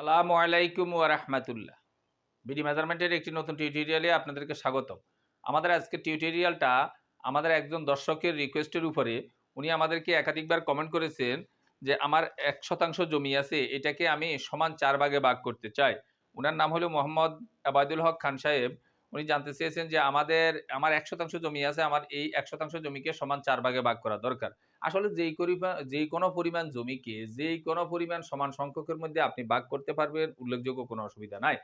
সালামু আলাইকুম ওয়া রাহমাতুল্লাহ। বিডি মেজারমেন্টের একটি নতুন টিউটোরিয়ালে আপনাদেরকে স্বাগত আমাদের আজকের টিউটোরিয়ালটা আমাদের একজন দর্শকের রিকোয়েস্টের উপরে উনি আমাদেরকে একাধিকবার কমেন্ট করেছেন যে, আমার এক শতাংশ জমি আছে, এটাকে আমি সমান চার ভাগে ভাগ করতে চাই। ওনার নাম হলো মোহাম্মদ আবাদুল হক খান সাহেব। উনি জানতে চেয়েছেন যে আমাদের, আমার এক শতাংশ জমি আছে, আমার এই এক শতাংশ জমিকে সমান চার ভাগে ভাগ করা দরকার। আসলে যেই পরিমাণ যেই কোনো পরিমাণ জমিকে, যেই কোনো পরিমাণ সমান সংখ্যকের মধ্যে আপনি ভাগ করতে পারবেন, উল্লেখযোগ্য কোনো অসুবিধা নাই।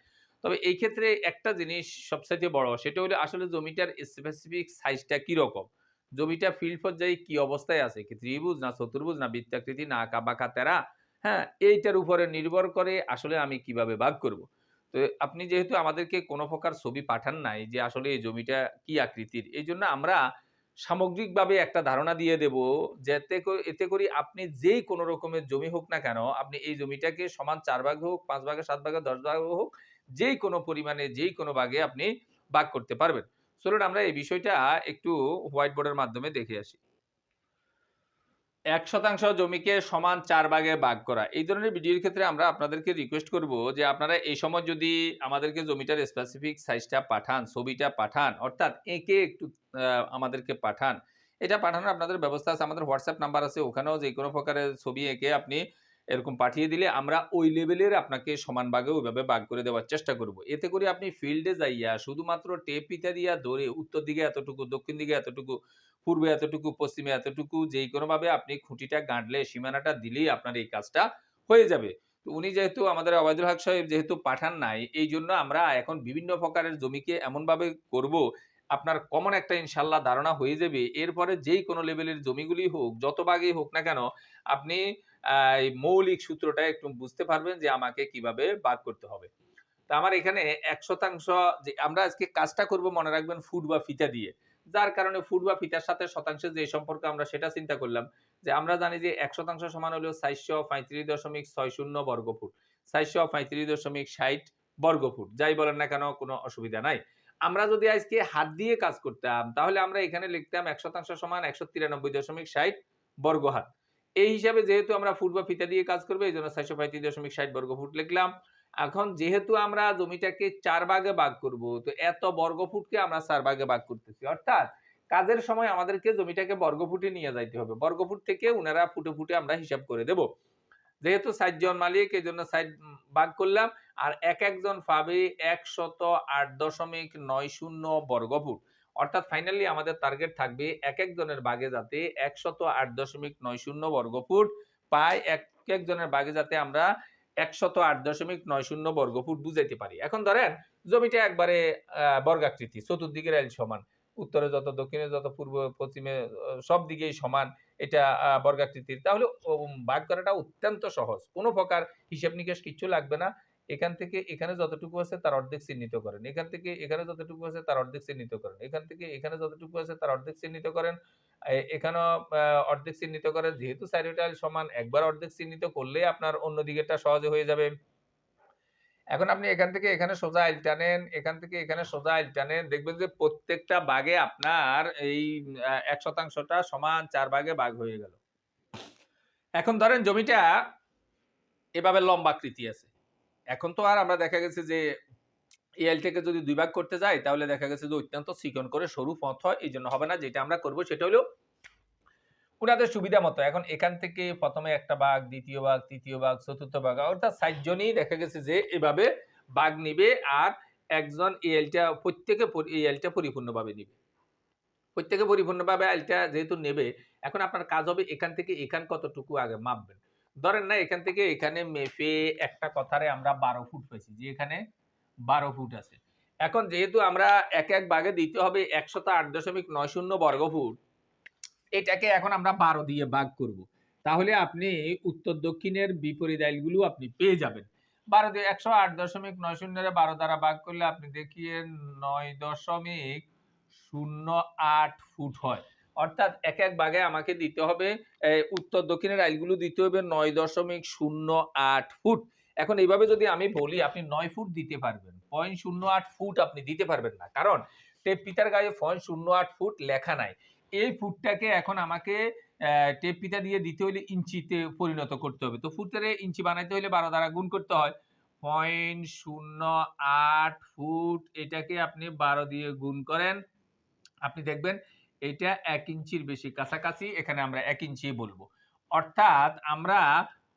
তবে এই ক্ষেত্রে একটা জিনিস সবচাইতে বড়, সেটা হলো আসলে জমিটার স্পেসিফিক সাইজটা কি রকম জমিটা ফিল্ড পর্যায়ে কি অবস্থায় আছে? কি ত্রিভুজ না চতুর্ভুজ না বৃত্তাকৃতি না আঁকা বাঁকা তেরা হ্যাঁ এইটার উপরে নির্ভর করে আসলে আমি কীভাবে ভাগ করব। তো আপনি যেহেতু আমাদেরকে কোনো প্রকার ছবি পাঠান নাই যে আসলে এই জমিটা কি আকৃতির, এই জন্য আমরা সামগ্রিকভাবে একটা ধারণা দিয়ে দেব যাতে এতে করি আপনি যেই কোনো রকমের জমি হোক না কেন, আপনি এই জমিটাকে সমান চার ভাগ হোক, পাঁচ ভাগে, সাত ভাগে, দশ ভাগ হোক, যেই কোনো পরিমাণে, যেই কোনো ভাগে আপনি ভাগ করতে পারবেন। চলুন আমরা এই বিষয়টা একটু হোয়াইট বোর্ডের মাধ্যমে দেখে আসি। এক শতাংশ জমিকে সমান চার ভাগে ভাগ করা। এই ধরনের ভিডিওর ক্ষেত্রে আমরা আপনাদেরকে রিকোয়েস্ট করব যে আপনারা এই সময় যদি আমাদেরকে জমিটার স্পেসিফিক সাইজটা পাঠান, ছবিটা পাঠান, অর্থাৎ এঁকে একটু আমাদেরকে পাঠান, এটা পাঠানোর আপনাদের ব্যবস্থা আছে। আমাদের হোয়াটসঅ্যাপ নাম্বার আছে, ওখানেও যে কোনো প্রকারের ছবি এঁকে আপনি এরকম পাঠিয়ে দিলে আমরা ওই লেভেলের আপনাকে সমান ভাগে ওইভাবে ভাগ করে দেওয়ার চেষ্টা করব। এতে করে আপনি ফিল্ডে যাইয়া শুধুমাত্র টেপ পিতা দিয়া ধরে উত্তর দিকে এতটুকু, দক্ষিণ দিকে এতটুকু পূর্বে এতটুকু, পশ্চিমে এতটুকু, যেই কোনোভাবে আপনি খুঁটিটা গাঁটলে সীমানাটা দিলেই আপনার এই কাজটা হয়ে যাবে। তো উনি যেহেতু আমাদের অবায়দুল হক সাহেব যেহেতু পাঠান নাই, এই জন্য আমরা এখন বিভিন্ন প্রকারের জমিকে এমনভাবে করব, আপনার কমন একটা ইনশাল্লাহ ধারণা হয়ে যাবে। এরপরে যেই কোনো লেভেলের জমিগুলি হোক, যত ভাগেই হোক না কেন, আপনি মৌলিক সূত্রটা একটু বুঝতে পারবেন যে আমাকে কীভাবে বাদ করতে হবে। তা আমার এখানে এক শতাংশ যে আমরা আজকে কাজটা করব মনে রাখবেন ফুট বা ফিতা দিয়ে। যার কারণে ফুট বা ফিতার সাথে শতাংশের যে সম্পর্ক আমরা সেটা চিন্তা করলাম, যে আমরা জানি যে এক শতাংশ সমান হলো চারশো পঁয়ত্রিশ দশমিক ছয় শূন্য বর্গ ফুট, চারশো পঁয়ত্রিশ দশমিক ষাট বর্গ ফুট, যাই বলেন না কেন কোনো অসুবিধা নাই। আমরা যদি আজকে হাত দিয়ে কাজ করতাম, তাহলে আমরা এখানে লিখতাম এক শতাংশ সমান একশো তিরানব্বই দশমিক ষাট বর্গ হাত। এই হিসাবে যেহেতু আমরা ফুট বা ফিতা দিয়ে কাজ করব, এই জন্য চারশো পঁয়ত্রিশ দশমিক ষাট বর্গ ফুট লিখলাম। এখন যেহেতু আমরা জমিটাকে চার ভাগে ভাগ করব, তো এত বর্গ ফুটকে আমরা চার ভাগে ভাগ করতেছি। অর্থাৎ কাজের সময় আমাদেরকে জমিটাকে বর্গফুটে নিয়ে যাইতে হবে। বর্গফুট থেকে উনারা ফুটে ফুটে আমরা হিসাব করে দেব। যেহেতু জন মালিক এই জন্য সাইড ভাগ করলাম, আর এক একজন পাবে একশত আট দশমিক নয় শূন্য বর্গফুট। অর্থাৎ ফাইনালি আমাদের টার্গেট থাকবে এক একজনের ভাগে যাতে একশত আট দশমিক নয় শূন্য বর্গফুট পায়। এক একজনের ভাগে যাতে আমরা একশত আট দশমিক নয় শূন্য বর্গফুট বুঝাইতে পারি। এখন ধরেন, জমিটা একবারে বর্গাকৃতি, চতুর্দিকের আইল সমান। উত্তরে যত, দক্ষিণে যত, পূর্ব, পশ্চিমে সব দিকেই সমান এটা বর্গাকৃতির। তাহলে ভাগ করাটা অত্যন্ত সহজ। কোনো প্রকার হিসেব নিকেশ কিচ্ছু লাগবে না। এখান থেকে এখানে যতটুকু আছে তার অর্ধেক চিহ্নিত করেন। এখান থেকে এখানে যতটুকু আছে তার অর্ধেক চিহ্নিত করেন। এখান থেকে এখানে যতটুকু আছে তার অর্ধেক চিহ্নিত করেন। এ- এখানেও আহ, অর্ধেক চিহ্নিত করেন। যেহেতু সাইডোটাইল সমান একবার অর্ধেক চিহ্নিত করলে আপনার অন্য দিকেরটা সহজে হয়ে যাবে। এখন আপনি এখান থেকে এখানে সোজা আইল টানেন এখান থেকে এখানে সোজা আইল টানেন দেখবেন যে প্রত্যেকটা বাগে আপনার এই এক শতাংশটা সমান চার ভাগে ভাগ হয়ে গেল। এখন ধরেন জমিটা এভাবে লম্বাকৃতি আছে। এখন তো আর আমরা দেখা গেছে যে এই আইলটাকে যদি দুই ভাগ করতে যাই, তাহলে দেখা গেছে যে অত্যন্ত চিকন করে সরু পথ হয় এই জন্য হবে না। যেটা আমরা করব সেটা হলো ওনাদের সুবিধা মতো। এখন এখান থেকে প্রথমে একটা বাঘ দ্বিতীয় বাঘ তৃতীয় বাঘ চতুর্থ বাঘ অর্থাৎ সাতজনই দেখা গেছে যে এভাবে বাঘ নিবে আর একজন এলটা প্রত্যেকে পরি- এলটা পরিপূর্ণভাবে নিবে। প্রত্যেকে পরিপূর্ণভাবে এলটা যেহেতু নেবে, এখন আপনার কাজ হবে এখান থেকে এখান কতটুকু আগে মাপবেন। ধরেন না, এখান থেকে এখানে মেপে একটা কথারে আমরা বারো ফুট পেয়েছি, যে এখানে বারো ফুট আছে। এখন যেহেতু আমরা এক এক বাঘে দিতে হবে একশত আট দশমিক নয় শূন্য বর্গ ফুট, এটাকে এখন আমরা বারো দিয়ে ভাগ করব। তাহলে আপনি উত্তর দক্ষিণের বিপরীত আইলগুলো আপনি পেয়ে যাবেন। বারো দিয়ে একশো আট দশমিক নয় শূন্যের বারো দ্বারা ভাগ করলে আপনি দেখিয়ে নয় দশমিক শূন্য আট ফুট হয়। অর্থাৎ এক এক ভাগে আমাকে দিতে হবে উত্তর দক্ষিণের আইলগুলো দিতে হবে নয় দশমিক শূন্য আট ফুট। এখন এইভাবে যদি আমি বলি, আপনি নয় ফুট দিতে পারবেন। পয়েন্ট শূন্য আট ফুট আপনি দিতে পারবেন না। কারণ টেপ পিতার গায়ে পয়েন্ট শূন্য আট ফুট লেখা নাই। এই ফুটটাকে এখন আমাকে টেপ পিতা দিয়ে দিতে হলে ইঞ্চিতে পরিণত করতে হবে। তো ফুটের ইঞ্চি বানাইতে হলে বারো দ্বারা গুণ করতে হয়। পয়েন্ট শূন্য আট ফুট এটাকে আপনি বারো দিয়ে গুণ করেন। আপনি দেখবেন এটা এক ইঞ্চির বেশি কাছাকাছি, এখানে আমরা এক ইঞ্চি বলব। অর্থাৎ আমরা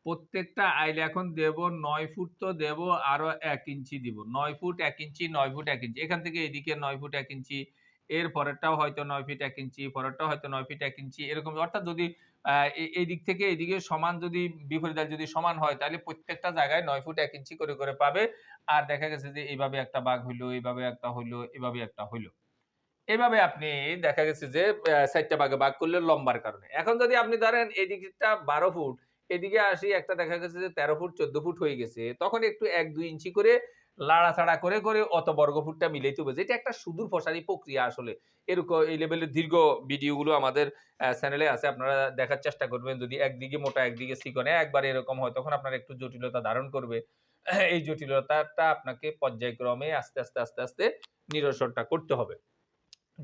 প্রত্যেকটা আইলে এখন দেব, নয় ফুট তো দেব, আরও এক ইঞ্চি দিব। নয় ফুট এক ইঞ্চি, নয় ফুট এক ইঞ্চি। এখান থেকে এদিকে নয় ফুট এক ইঞ্চি, এর পরেরটাও হয়তো নয় ফিট এক ইঞ্চি, পরেরটাও হয়তো নয় ফিট এক ইঞ্চি, এরকম। অর্থাৎ যদি এই দিক থেকে এদিকে সমান যদি, বিপরীত যদি সমান হয়, তাহলে প্রত্যেকটা জায়গায় নয় ফুট এক ইঞ্চি করে করে পাবে। আর দেখা গেছে যে এইভাবে একটা বাঘ হইল, এইভাবে একটা হইল এভাবে একটা হইল। এভাবে আপনি দেখা গেছে যে চারটা ভাগে ভাগ করলে লম্বার কারণে। এখন যদি আপনি ধরেন এদিকটা বারো ফুট, এদিকে আসি একটা দেখা গেছে যে তেরো ফুট, চোদ্দ ফুট হয়ে গেছে, তখন একটু এক, দুই ইঞ্চি করে লাড়াচাড়া করে করে অত বর্গ ফুটটা মিলাইতে হবে যেটা একটা সুদূর প্রসারী প্রক্রিয়া আসলে। এরকম এই লেভেলের দীর্ঘ ভিডিওগুলো আমাদের চ্যানেলে আছে, আপনারা দেখার চেষ্টা করবেন। যদি একদিকে মোটা, একদিকে চিকনে একবার এরকম হয়, তখন আপনার একটু জটিলতা ধারণ করবে। এই জটিলতাটা আপনাকে পর্যায়ক্রমে আস্তে আস্তে আস্তে আস্তে নিরসনটা করতে হবে।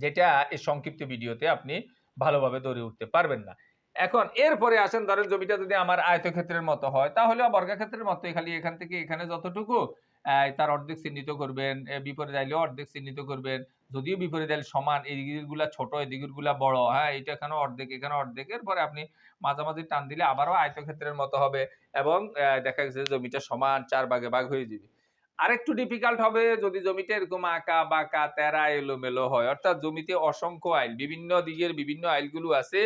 যেটা এই সংক্ষিপ্ত ভিডিওতে আপনি ভালোভাবে ধরে উঠতে পারবেন না। এখন এরপরে আসেন, ধরেন জমিটা যদি আমার আয়তক্ষেত্রের মতো হয়, তাহলে বর্গাক্ষেত্রের মতো খালি এখান থেকে এখানে যতটুকু তার অর্ধেক চিহ্নিত করবেন বিপরীত আইলেও অর্ধেক চিহ্নিত করবেন, যদিও বিপরীত আইল সমান, এই দিকগুলা ছোট, এই দিকগুলা বড় হ্যাঁ এটা এখানে অর্ধেক এখানে অর্ধেক, এরপরে আপনি মাঝামাঝি টান দিলে আবারও আয়তক্ষেত্রের মতো হবে এবং দেখা গেছে জমিটা সমান, চার ভাগে ভাগ হয়ে যাবে। আরেকটু ডিফিকাল্ট হবে যদি জমিতে এরকম আঁকা, বাঁকা, তেরা, এলোমেলো হয়। অর্থাৎ জমিতে অসংখ্য আইল, বিভিন্ন দিকের বিভিন্ন আইলগুলো আছে।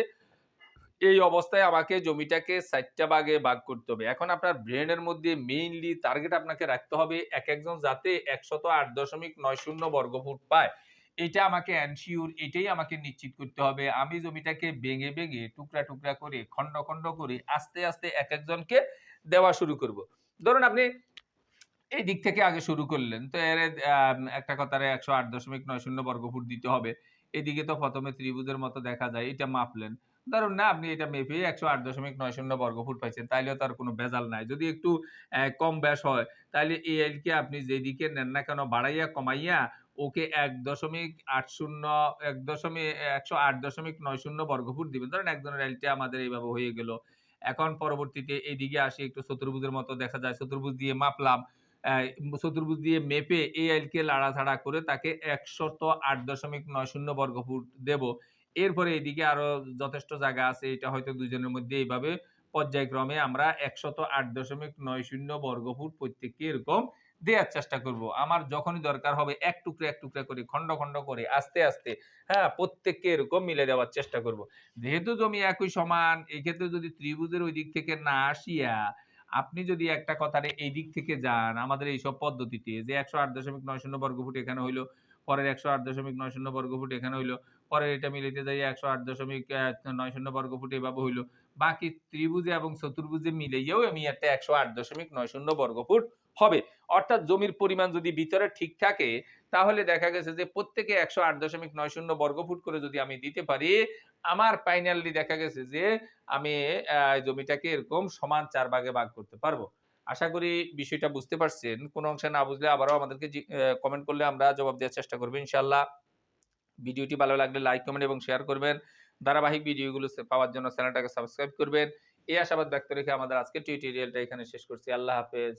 এই অবস্থায় আমাকে জমিটাকে চারটা ভাগে ভাগ করতে হবে। এখন আপনার ব্রেনের মধ্যে মেইনলি টার্গেট আপনাকে রাখতে হবে এক একজন যাতে একশত আট দশমিক নয় শূন্য বর্গফুট পায়। এটা আমাকে অ্যানসিওর এটাই আমাকে নিশ্চিত করতে হবে। আমি জমিটাকে ভেঙে ভেঙে টুকরা টুকরা করে, খণ্ড খণ্ড করে আস্তে আস্তে এক একজনকে দেওয়া শুরু করব। ধরুন আপনি এই দিক থেকে আগে শুরু করলেন। তো এর একটা কথারে একশো আট দশমিক নয় শূন্য বর্গফুট দিতে হবে। এদিকে তো প্রথমে ত্রিভুজের মতো দেখা যায়, এটা মাপলেন। ধরুন না, আপনি এটা মেপে একশো আট দশমিক নয় শূন্য বর্গফুট পাইছেন, তাইলেও তার কোনো ভেজাল নাই। যদি একটু কম ব্যাস হয় তাহলে এই এলকে আপনি যেদিকে নেন না কেন বাড়াইয়া, কমাইয়া, ওকে এক দশমিক আট শূন্য, এক দশমিক, একশো আট দশমিক নয় শূন্য বর্গফুট দিবেন। ধরেন একজনের এলটা আমাদের এইভাবে হয়ে গেল। এখন পরবর্তীতে এইদিকে আসি, একটু চতুর্ভুজের মতো দেখা যায় চতুর্ভুজ দিয়ে মাপলাম। চতুর্ভুজ দিয়ে মেপে এই আইলকে লাড়াছাড়া করে তাকে একশত আট দশমিক নয় শূন্য বর্গফুট দেব। এরপরে এদিকে আরও যথেষ্ট জায়গা আছে, এটা হয়তো দুজনের মধ্যে এইভাবে পর্যায়ক্রমে আমরা একশত আট দশমিক নয় শূন্য বর্গফুট প্রত্যেককে এরকম দেওয়ার চেষ্টা করব। আমার যখনই দরকার হবে এক টুকরা এক টুকরা করে, খণ্ড খণ্ড করে, আস্তে আস্তে হ্যাঁ প্রত্যেককে এরকম মিলে দেওয়ার চেষ্টা করব। যেহেতু জমি একই সমান, এক্ষেত্রে যদি ত্রিভুজের ওই দিক থেকে না আসিয়া আপনি যদি একটা কথারে এই দিক থেকে যান, আমাদের এইসব পদ্ধতিতে যে একশো আট দশমিক নয় শূন্য বর্গফুট এখানে হইল, পরের একশো আট দশমিক নয় শূন্য বর্গফুট এখানে হইল, পরের এটা মিলিতে যাই একশো আট দশমিক নয় শূন্য বর্গফুট এভাবে হইল, বাকি ত্রিভুজে এবং চতুর্ভুজে মিলেও আমি একটা একশো আট দশমিক নয় শূন্য বর্গফুট হবে। অর্থাৎ জমির পরিমাণ যদি ভিতরে ঠিক থাকে, তাহলে দেখা গেছে যে প্রত্যেকে একশো আট দশমিক নয় শূন্য বর্গফুট করে যদি আমি দিতে পারি আমার ফাইনালি দেখা গেছে যে, আমি জমিটাকে এরকম সমান চার ভাগে ভাগ করতে পারব। আশা করি বিষয়টা বুঝতে পারছেন। কোনো অংশে না বুঝলে আবারও আমাদেরকে কমেন্ট করলে আমরা জবাব দেওয়ার চেষ্টা করব ইনশাল্লাহ ভিডিওটি ভালো লাগলে লাইক কমেন্ট এবং শেয়ার করবেন। ধারাবাহিক ভিডিওগুলো পাওয়ার জন্য চ্যানেলটাকে সাবস্ক্রাইব করবেন। এই আশাবাদ ব্যক্ত রেখে আমাদের আজকের টিউটোরিয়ালটা এখানে শেষ করছি। আল্লাহ হাফেজ।